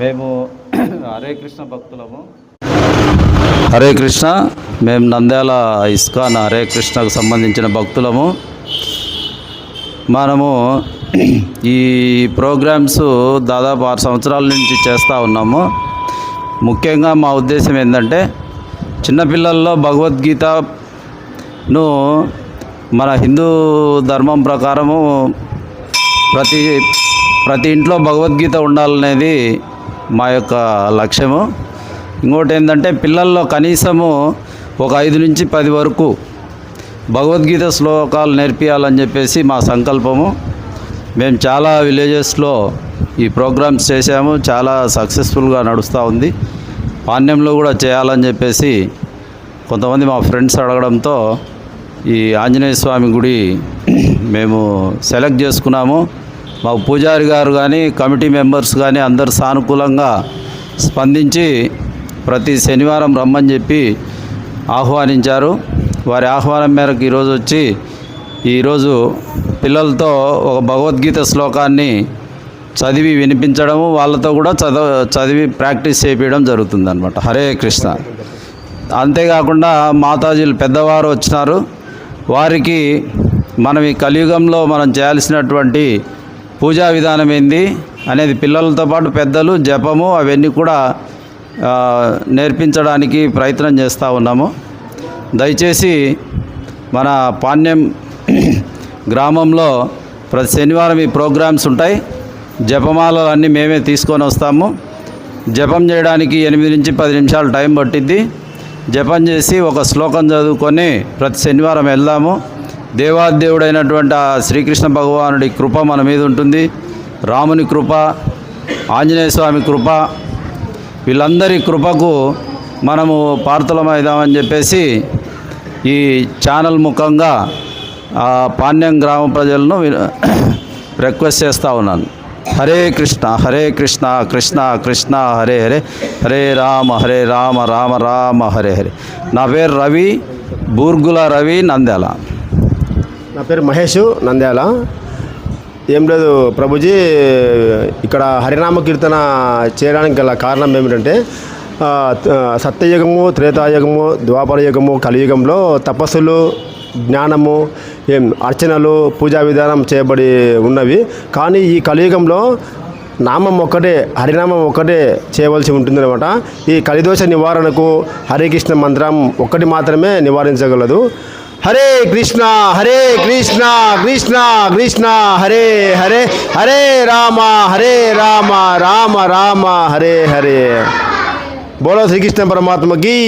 మేము హరే కృష్ణ భక్తులము. హరే కృష్ణ మేము నంద్యాల ఇస్కాన్ హరే కృష్ణకు సంబంధించిన భక్తులము. మనము ఈ ప్రోగ్రామ్స్ దాదాపు ఆరు సంవత్సరాల నుంచి చేస్తూ ఉన్నాము. ముఖ్యంగా మా ఉద్దేశం ఏంటంటే చిన్నపిల్లల్లో భగవద్గీతను మన హిందూ ధర్మం ప్రకారము ప్రతి ప్రతి ఇంట్లో భగవద్గీత ఉండాలనేది మా యొక్క లక్ష్యము. ఇంకోటి ఏంటంటే పిల్లల్లో కనీసము ఒక ఐదు నుంచి పది వరకు భగవద్గీత శ్లోకాలు నేర్పియాలని చెప్పేసి మా సంకల్పము. మేము చాలా విలేజెస్లో ఈ ప్రోగ్రామ్స్ చేశాము. చాలా సక్సెస్ఫుల్గా నడుస్తూ ఉంది. పాణ్యంలో కూడా చేయాలని చెప్పేసి కొంతమంది మా ఫ్రెండ్స్ అడగడంతో ఈ ఆంజనేయ స్వామి గుడి మేము సెలెక్ట్ చేసుకున్నాము. మా పూజారి గారు కానీ కమిటీ మెంబర్స్ కానీ అందరు సానుకూలంగా స్పందించి ప్రతి శనివారం రమ్మని చెప్పి ఆహ్వానించారు. వారి ఆహ్వానం మేరకు ఈరోజు వచ్చి ఈరోజు పిల్లలతో ఒక భగవద్గీత శ్లోకాన్ని చదివి వినిపించడము వాళ్ళతో కూడా చదవ చదివి ప్రాక్టీస్ చేయించడం జరుగుతుందనమాట హరే కృష్ణ. అంతేకాకుండా మాతాజీలు పెద్దవారు వచ్చినారు. వారికి మనం ఈ కలియుగంలో మనం చేయాల్సినటువంటి పూజా విధానం ఏంది అనేది పిల్లలతో పాటు పెద్దలు జపము అవన్నీ కూడా నేర్పించడానికి ప్రయత్నం చేస్తూ ఉన్నాము. దయచేసి మన పాణ్యం గ్రామంలో ప్రతి శనివారం ఈ ప్రోగ్రామ్స్ ఉంటాయి. జపమాలలు అన్నీ మేమే తీసుకొని వస్తాము. జపం చేయడానికి ఎనిమిది నుంచి పది నిమిషాలు టైం పట్టిద్ది. జపం చేసి ఒక శ్లోకం చదువుకొని ప్రతి శనివారం వెళ్దాము. దేవాదేవుడైనటువంటి ఆ శ్రీకృష్ణ భగవానుడి కృప మన మీద ఉంటుంది. రాముని కృప ఆంజనేయ స్వామి కృప వీళ్ళందరి కృపకు మనము పార్తలమైదామని చెప్పేసి ఈ ఛానల్ ముఖంగా పాణ్యం గ్రామ ప్రజలను రిక్వెస్ట్ చేస్తూ ఉన్నాను. హరే కృష్ణ హరే కృష్ణ కృష్ణ కృష్ణ హరే హరే హరే రామ హరే రామ రామ రామ హరే హరే. నా పేరు రవి బూర్గుల రవి నంద్యాల. నా పేరు మహేష్ నంద్యాల. ఏం లేదు ప్రభుజీ ఇక్కడ హరినామ కీర్తన చేయడానికి గల కారణం ఏమిటంటే సత్యయుగము త్రేతాయుగము ద్వాపర యుగము కలియుగంలో తపస్సులు జ్ఞానము ఏం అర్చనలు పూజా విధానం చేయబడి ఉన్నవి. కానీ ఈ కలియుగంలో నామం ఒక్కటే హరినామం ఒక్కటే చేయవలసి ఉంటుందన్నమాట. ఈ కలిదోష నివారణకు హరికృష్ణ మంత్రం ఒక్కటి మాత్రమే నివారించగలదు. హరే కృష్ణ హరే కృష్ణ కృష్ణ కృష్ణ హరే హరే హరే రామ హరే రామ రామ రామ హరే హరే బోలో శ్రీకృష్ణ పరమాత్మకి